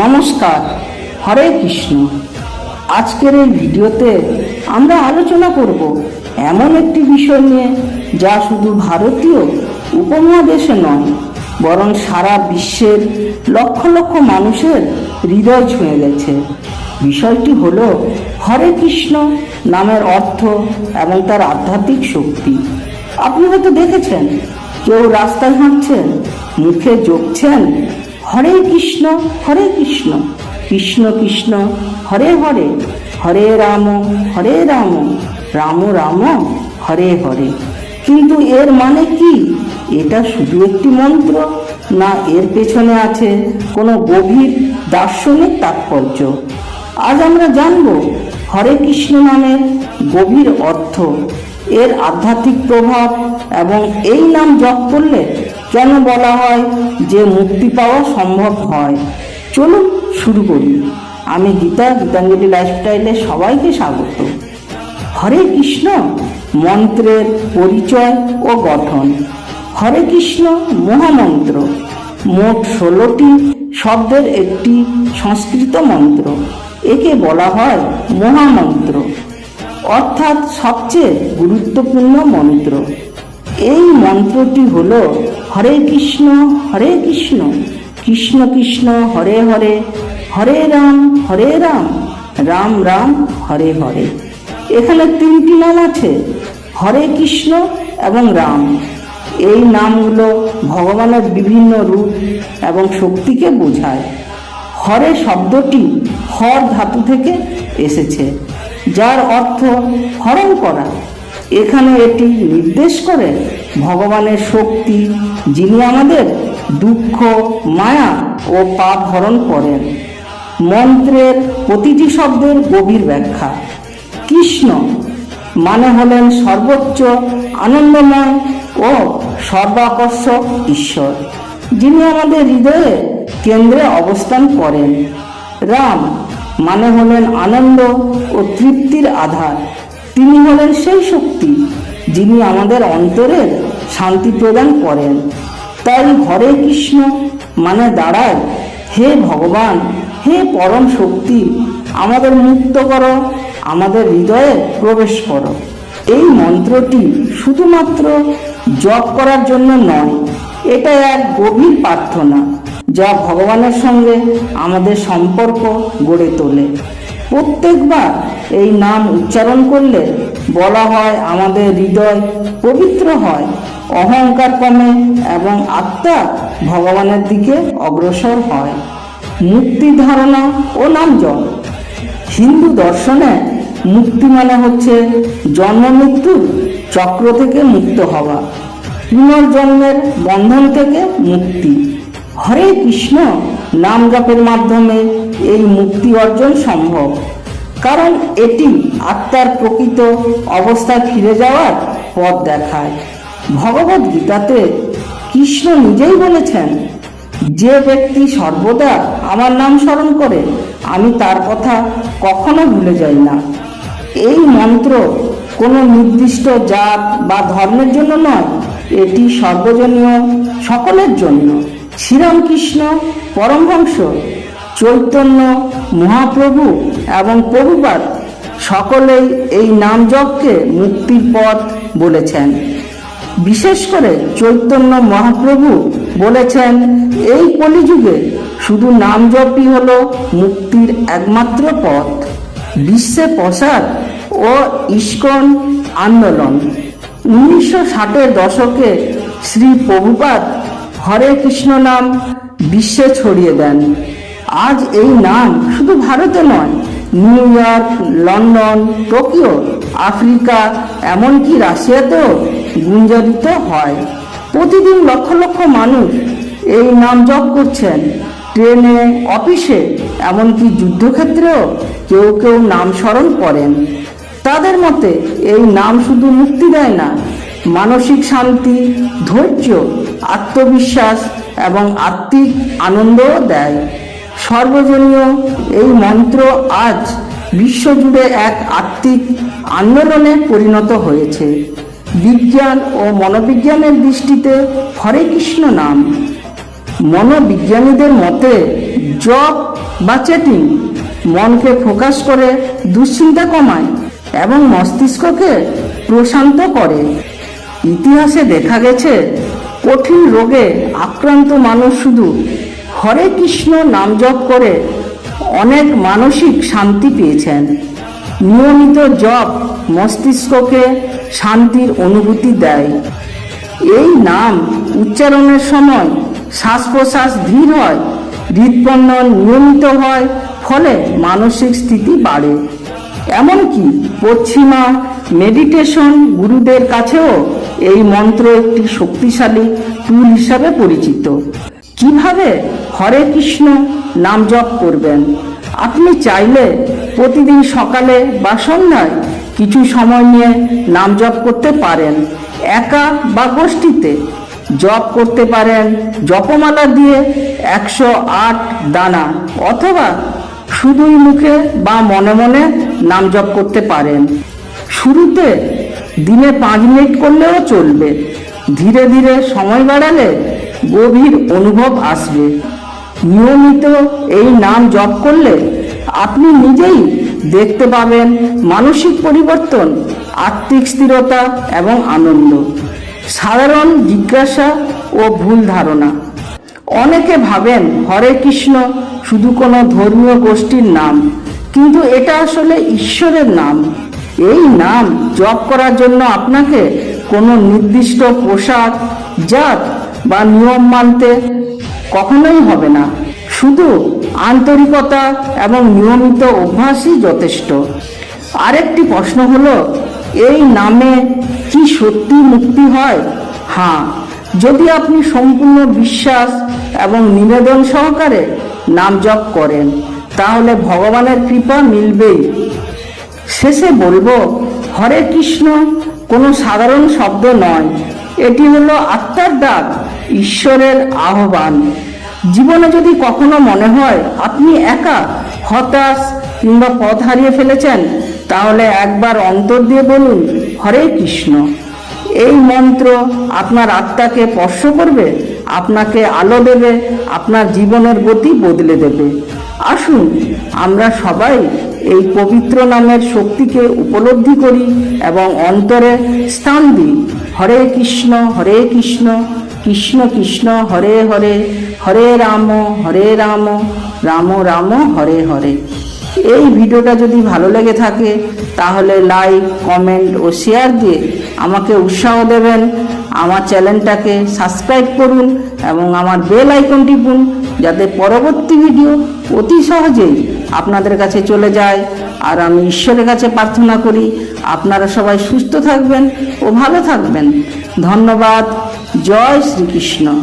নমস্কার, হরে কৃষ্ণ। আজকের এই ভিডিওতে আমরা আলোচনা করব এমন একটি বিষয় নিয়ে যা শুধু ভারতীয় উপমহাদেশে নয়, বরং সারা বিশ্বের লক্ষ লক্ষ মানুষের হৃদয় ছুঁয়ে গেছে। বিষয়টি হলো হরে কৃষ্ণ নামের অর্থ এবং তার আধ্যাত্মিক শক্তি। আপনি হয়তো দেখেছেন, কেউ রাস্তায় হাঁটছেন, মুখে জপছেন হরে কৃষ্ণ হরে কৃষ্ণ। কৃষ্ণ কৃষ্ণ, হরে হরে। হরে রাম হরে রাম। রাম রাম, হরে হরে। কিন্তু এর মানে কি? এটা শুধু একটি মন্ত্র, না এর পেছনে আছে কোনো গভীর দার্শনিক তাৎপর্য। আজ আমরা জানব হরে কৃষ্ণ নামের গভীর অর্থ। এর আধ্যাত্মিক প্রভাব এবং এই নাম জপ করলে কেন বলা হয় যে মুক্তি পাওয়া সম্ভব হয়? চলুন শুরু করি। আমি গীতা, গীতাঞ্জলি লাইফস্টাইলে সবাইকে স্বাগত। হরে কৃষ্ণ, মন্ত্রের পরিচয় ও গঠন। হরে কৃষ্ণ, মহামন্ত্র। মোট ষোলোটি শব্দের একটি সংস্কৃত মন্ত্র। একে বলা হয় মহামন্ত্র। অর্থাৎ সবচেয়ে গুরুত্বপূর্ণ মন্ত্র। এই মন্ত্রটি হল হরে কৃষ্ণ হরে কৃষ্ণ কৃষ্ণ কৃষ্ণ, হরে হরে হরে রাম হরে রাম রাম রাম, হরে হরে। এখানে তিনটি নাম আছে, হরে কৃষ্ণ এবং রাম। এই নামগুলো ভগবানের বিভিন্ন রূপ এবং শক্তিকে বোঝায়। হরে শব্দটি হর ধাতু থেকে এসেছে, যার অর্থ হরণ করা। এখানে এটি নির্দেশ করে ভগবানের শক্তি, যিনি আমাদের দুঃখ, মায়া ও পাপ হরণ করেন। মন্ত্রের প্রতিটি শব্দের গভীর ব্যাখ্যা। কৃষ্ণ মানে হলেন সর্বোচ্চ আনন্দময় ও সর্বাকর্ষক ঈশ্বর, যিনি আমাদের হৃদয়ে কেন্দ্রে অবস্থান করেন। রাম মানে হলেন আনন্দ ও তৃপ্তির আধার। তিনি হলেন সেই শক্তি যিনি আমাদের অন্তরের শান্তি প্রদান করেন। তাই হরে কৃষ্ণ মানে দাঁড়ায় হে ভগবান, হে পরম শক্তি, আমাদের মুক্ত করো, আমাদের হৃদয়ে প্রবেশ করো। এই মন্ত্রটি শুধুমাত্র জপ করার জন্য নয় এটা এক গভীর প্রার্থনা, যা ভগবানের সঙ্গে আমাদের সম্পর্ক গড়ে তোলে। প্রত্যেকবার এই নাম উচ্চারণ করলে বলা হয় আমাদের হৃদয় পবিত্র হয়, অহংকার কমে এবং আত্মা ভগবানের দিকে অগ্রসর হয়। মুক্তি ধারণা ও নাম জপ। হিন্দু দর্শনে মুক্তি মানে হচ্ছে জন্ম মৃত্যুর চক্র থেকে মুক্ত হওয়া, পুনর্জন্মের বন্ধন থেকে মুক্তি। হরে কৃষ্ণ। নাম জপের মাধ্যমে এই মুক্তি অর্জন সম্ভব। কারণ এটি আত্মার প্রকৃত অবস্থায় ফিরে যাওয়ার পথ দেখায়। ভগবত গীতাতে কৃষ্ণ নিজেই বলেছেন, যে ব্যক্তি সর্বদা আমার নাম স্মরণ করে, আমি তার কথা কখনো ভুলে যাই না। এই মন্ত্র কোনো নির্দিষ্ট জাত বা ধর্মের জন্য নয়, এটি সর্বজনীয়, সকলের জন্য। শ্রীরামকৃষ্ণ পরমহংস, চৈতন্য, মহাপ্রভু এবং প্রভুপাত সকলেই এই নাম যজ্ঞকে মুক্তির পথ বলেছেন। বিশেষ করে চৈতন্য মহাপ্রভু বলেছেন, এই কলিযুগে শুধু নাম জপই হল মুক্তির একমাত্র পথ। বিশ্বে প্রসার ও ইস্কন আন্দোলন। উনিশশো ষাটের দশকে শ্রী প্রভুপাদ হরে কৃষ্ণ নাম, বিশ্বে ছড়িয়ে দেন। আজ এই নাম শুধু ভারতে নয়, New York, London, Tokyo, Africa, এমনকি রাশিয়াতেও গুঞ্জরিত হয়। প্রতিদিন লক্ষ লক্ষ মানুষ এই নাম জপ করছেন। ট্রেনে, অফিসে, এমনকি যুদ্ধক্ষেত্রেও কেউ কেউ নাম স্মরণ করেন। তাদের মতে এই নাম শুধু মুক্তি দেয় না, মানসিক শান্তি, ধৈর্য আত্মবিশ্বাস এবং আত্মিক আনন্দও দেয়। সর্বজনীয় এই মন্ত্র আজ বিশ্বজুড়ে এক আত্মিক আন্দোলনে পরিণত হয়েছে। বিজ্ঞান ও মনোবিজ্ঞানের দৃষ্টিতে হরে কৃষ্ণ নাম। মনোবিজ্ঞানীদের মতে জব বা চেটিং মনকে ফোকাস করে দুশ্চিন্তা কমায় এবং মস্তিষ্ককে প্রশান্ত করে। ইতিহাসে দেখা গেছে কঠিন রোগে আক্রান্ত মানুষ শুধু হরে কৃষ্ণ নাম জপ করে অনেক মানসিক শান্তি পেয়েছেন। নিয়মিত জপ মস্তিষ্ককে শান্তির অনুভূতি দেয়। এই নাম উচ্চারণের সময় শ্বাস প্রশ্বাস ধীর হয় হৃদপন্নন নিয়মিত হয়, ফলে মানসিক স্থিতি বাড়ে। এমনকি পশ্চিমা মেডিটেশন গুরুদের কাছেও এই মন্ত্র একটি শক্তিশালী টুল হিসাবে পরিচিত। কীভাবে হরে কৃষ্ণ নাম জপ করবেন? আপনি চাইলে প্রতিদিন সকালে বা সন্ধ্যায় কিছু সময় নিয়ে নাম জপ করতে পারেন। একা বা গোষ্ঠীতে জপ করতে পারেন। জপমালা দিয়ে একশো আট দানা অথবা শুধুই মুখে বা মনে মনে নাম জপ করতে পারেন। শুরুতে দিনে পাঁচ মিনিট করলেও চলবে। ধীরে ধীরে সময় বাড়ালে গভীর অনুভব আসবে। নিয়মিত এই নাম জপ করলে আপনি নিজেই দেখতে পাবেন মানসিক পরিবর্তন, আত্মিক স্থিরতা এবং আনন্দ। সাধারণ জিজ্ঞাসা ও ভুল ধারণা। অনেকে ভাবেন, হরে কৃষ্ণ, শুধু কোনো ধর্মীয় গোষ্ঠীর নাম। কিন্তু এটা আসলে ঈশ্বরের নাম। এই নাম জপ করার জন্য আপনাকে কোনো নির্দিষ্ট পোশাক, জাত বা নিয়ম মানতে কখনোই হবে না। শুধু আন্তরিকতা এবং নিয়মিত অভ্যাসই যথেষ্ট। আরেকটি প্রশ্ন হলো, এই নামে কি সত্যি মুক্তি হয়? হ্যাঁ যদি আপনি সম্পূর্ণ বিশ্বাস এবং নিবেদন সহকারে নাম জপ করেন, তাহলে ভগবানের কৃপা মিলবেই। শেষে বলব, হরে কৃষ্ণ, কোনো সাধারণ শব্দ নয়। এটি হলো আত্মার ডাক, ঈশ্বরের আহ্বান। জীবনে যদি কখনো মনে হয় আপনি একা, হতাশ কিংবা পথ হারিয়ে ফেলেছেন, তাহলে একবার অন্তর দিয়ে বলুন, হরে কৃষ্ণ। এই মন্ত্র আপনার আত্মাকে স্পর্শ করবে, আপনাকে আলো দেবে, আপনার জীবনের গতি বদলে দেবে। আসুন, আমরা সবাই এই পবিত্র নামের শক্তিকে উপলব্ধি করি এবং অন্তরে স্থান দিই। হরে কৃষ্ণ হরে কৃষ্ণ কৃষ্ণ কৃষ্ণ, হরে হরে হরে রাম হরে রাম রাম রাম, হরে হরে। এই ভিডিওটা যদি ভালো লেগে থাকে, তাহলে লাইক, কমেন্ট ও শেয়ার দিয়ে আমাকে উৎসাহ দেবেন। আমার চ্যানেলটাকে সাবস্ক্রাইব করুন এবং আমার বেল আইকন টিপুন যাতে পরবর্তী ভিডিও অতি সহজেই আপনাদের কাছে চলে যায়। আর আমি ঈশ্বরের কাছে প্রার্থনা করি, আপনারা সবাই সুস্থ থাকবেন ও ভালো থাকবেন। ধন্যবাদ। জয় শ্রীকৃষ্ণ।